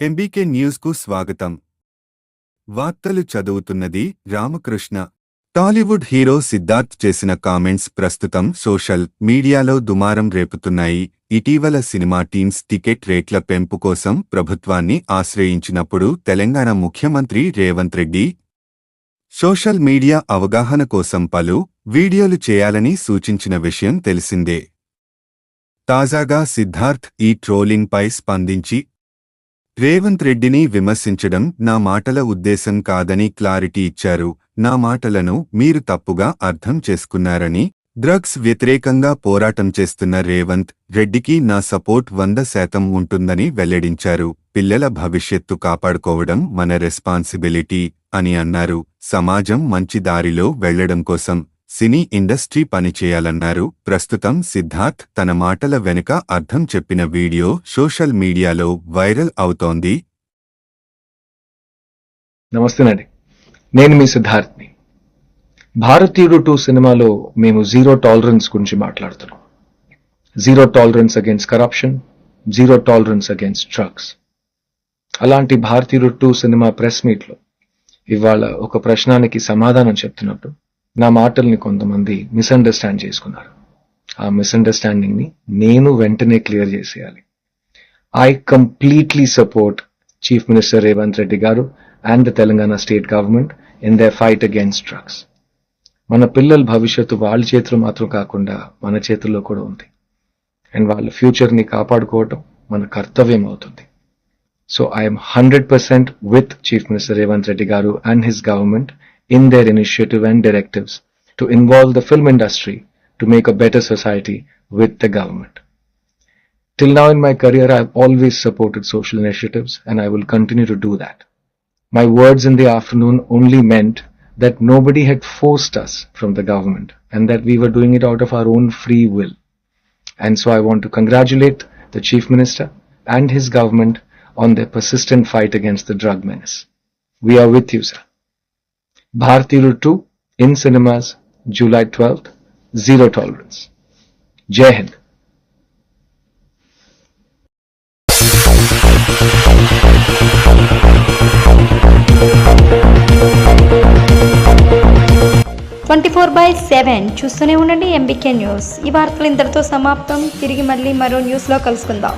MBK న్యూస్కు స్వాగతం. వార్తలు చదువుతున్నది రామకృష్ణ. టాలీవుడ్ హీరో సిద్ధార్థ్ చేసిన కామెంట్స్ ప్రస్తుతం సోషల్ మీడియాలో దుమారం రేపుతున్నాయి. ఇటీవల సినిమా టీమ్స్ టికెట్ రేట్ల పెంపు కోసం ప్రభుత్వాన్ని ఆశ్రయించినప్పుడు తెలంగాణ ముఖ్యమంత్రి రేవంత్ రెడ్డి సోషల్ మీడియా అవగాహన కోసం పలు వీడియోలు చేయాలని సూచించిన విషయం తెలిసిందే. తాజాగా సిద్ధార్థ్ ఈ ట్రోలింగ్పై స్పందించి రేవంత్ రెడ్డిని విమర్శించడం నా మాటల ఉద్దేశం కాదని క్లారిటీ ఇచ్చారు. నా మాటలను మీరు తప్పుగా అర్థం చేసుకున్నారని డ్రగ్స్ వ్యతిరేకంగా పోరాటం చేస్తున్న రేవంత్ రెడ్డికి నా సపోర్ట్ వంద శాతం ఉంటుందని వెల్లడించారు. పిల్లల భవిష్యత్తు కాపాడుకోవడం మన రెస్పాన్సిబిలిటీ అని అన్నారు. సమాజం మంచి దారిలో వెళ్ళడం కోసం సినీ ఇండస్ట్రీ పనిచేయాలన్నారు ప్రస్తుతం సిద్ధార్థ్ తన మాటల వెనుక అర్థం చెప్పిన వీడియో సోషల్ మీడియాలో వైరల్ అవుతోంది. నమస్తేనండి నేను మీ సిద్ధార్థ్ని. భారతీయుడు టూ సినిమాలో మేము జీరో టాలరెన్స్ గురించి మాట్లాడుతున్నాం. Zero tolerance against corruption zero tolerance against drugs. అలాంటి భారతీయుడు టూ సినిమా ప్రెస్ మీట్లో ఇవాళ ఒక ప్రశ్నానికి సమాధానం చెప్తున్నప్పుడు నా మాటల్ని కొంతమంది మిస్అండర్స్టాండ్ చేసుకున్నారు. ఆ మిస్అండర్స్టాండింగ్ని నేను వెంటనే క్లియర్ చేసేయాలి. I completely support chief minister Revanth Reddy garu and the Telangana state government in the fight against drugs మన పిల్లల భవిష్యత్తు వాళ్ళ చేతిలో మాత్రం కాకుండా మన చేతుల్లో కూడా ఉంది. అండ్ వాళ్ళ ఫ్యూచర్ని కాపాడుకోవటం మన కర్తవ్యం అవుతుంది. So I'm hundred percent with chief minister Revanth Reddy garu and his government in their initiative and directives to involve the film industry to make a better society with the government. Till now in my career, I've always supported social initiatives and I will continue to do that. My words in the afternoon only meant that nobody had forced us from the government and that we were doing it out of our own free will. And so I want to congratulate the Chief Minister and his government on their persistent fight against the drug menace. We are with you, sir. Bharatiru 2 in cinemas July 12th. Zero tolerance. Jai Hind. Twenty four by seven చూస్తూనే ఉండండి MBK news ఈ వార్తలు ఇంతటితో సమాప్తం తిరిగి మళ్ళీ మరో న్యూస్లో కలుసుకుందాం